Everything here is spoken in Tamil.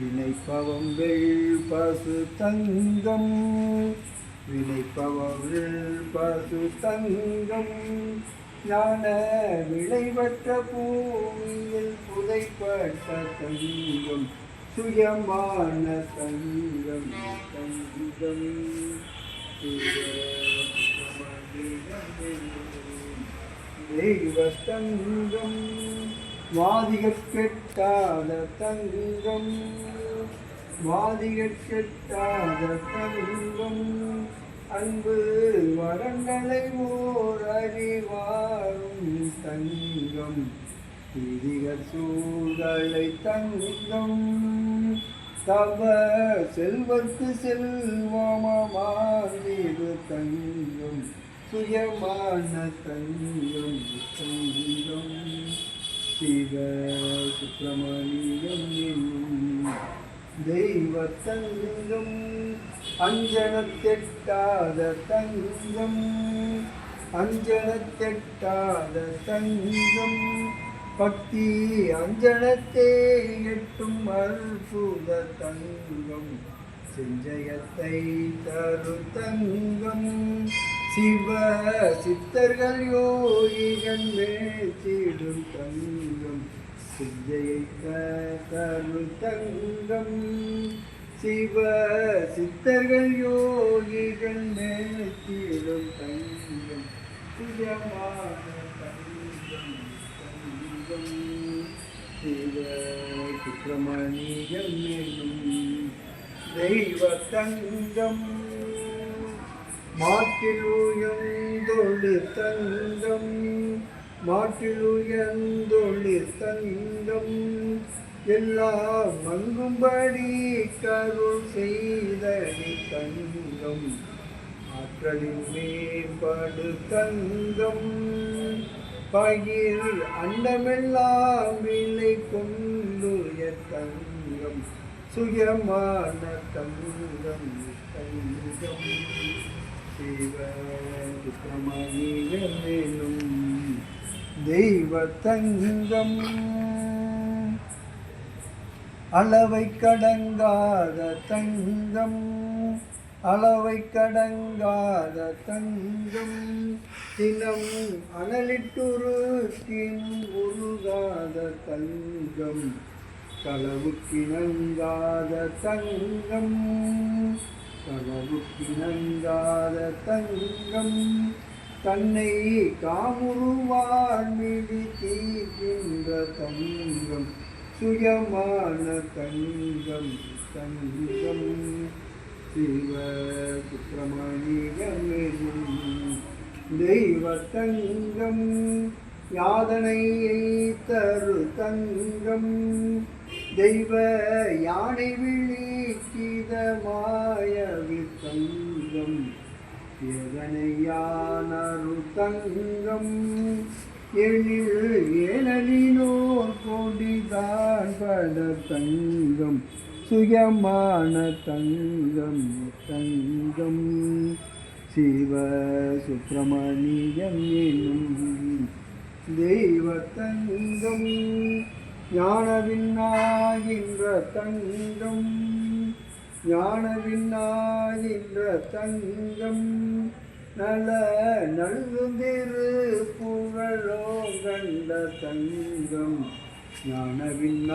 வினைப்பவம் வினைப்பவங்கள் பசு தங்கம். வினைப்பவங்கள் பசு தங்கம். ஞான விளைவற்ற பூமியில் புதைப்பட்ட தங்கம். சுயமான தங்கம். தங்கம். தெய்வ தங்கம். வாதிகற்கெட்டாத தங்கம் வாதிகற்கெட்டாத தங்கம் அன்பு வரங்களை ஓர் அறிவாரும் தங்கம் விதிக சூழலை தங்கம் தவ செல்வத்து செல்வமாதிரு தங்கம் சுயமான தங்கம் தங்கம் சிவ சுப்பிரமணியம் என்னும் தெய்வ தங்கம் அஞ்சனத்தெட்டாத தங்கம் அஞ்சனத்தெட்டாத தங்கம். பக்தி அஞ்சனத்தே எட்டும் அற்புத தங்கம். செஞ்சயத்தை தரு தங்கம். சிவ சித்தர்கள் யோகிகள் மேற்றிடும் தங்கம் சிந்தையை தரு தங்கம். சிவ சித்தர்கள் யோகிகள் மேற்றிடும் தங்கம் சுயமான தங்கம் தங்கம். சிவ சுப்பிரமணியம் தெய்வ தங்கம். மாட்டில் உயர்ந்தொழு தங்கம் மாட்டில் உயர்ந்தொழு தங்கம் எல்லாம் மங்கும்படி கருள் செய்தடி தங்கம் ஆற்றலின் மேம்படு தங்கம் பகிர் அண்டமெல்லாம் விலை கொண்டுய தங்கம் சுயமான தங்கம் தங்கம். சிவ சுப்பிரமணியனும் தெய்வ தங்கம் அளவை கடங்காத தங்கம். அளவை கடங்காத தங்கம். தினம் அனலிட்டுருக்கின் உருகாத தங்கம். களவுக்கிணங்காத தங்கம். களவுக்கிணங்காத தங்கம் தன்னை காமுருவார் மிடி தீர்க்கின்ற தங்கம். சுயமான தங்கம் தங்கம். சிவ சுப்பிரமணியம் தெய்வ தங்கம் யாதனையை தரு தங்கம். தெய்வ யானை விழிக்கித மாயவி தங்கம் எதனையானரு தங்கம். எழில் ஏனலினோர் கொடிதான் பட தங்கம் சுயமான தங்கம் தங்கம். சிவ சுப்பிரமணியம் என்னும் தெய்வ தங்கம் ஞானவின்னா விண்ணாகின்ற தங்கம் ஞானவின்னாகின்ற தங்கம் நல நல்குந்திரு புகழோ கண்ட தங்கம் ஞானவின்னா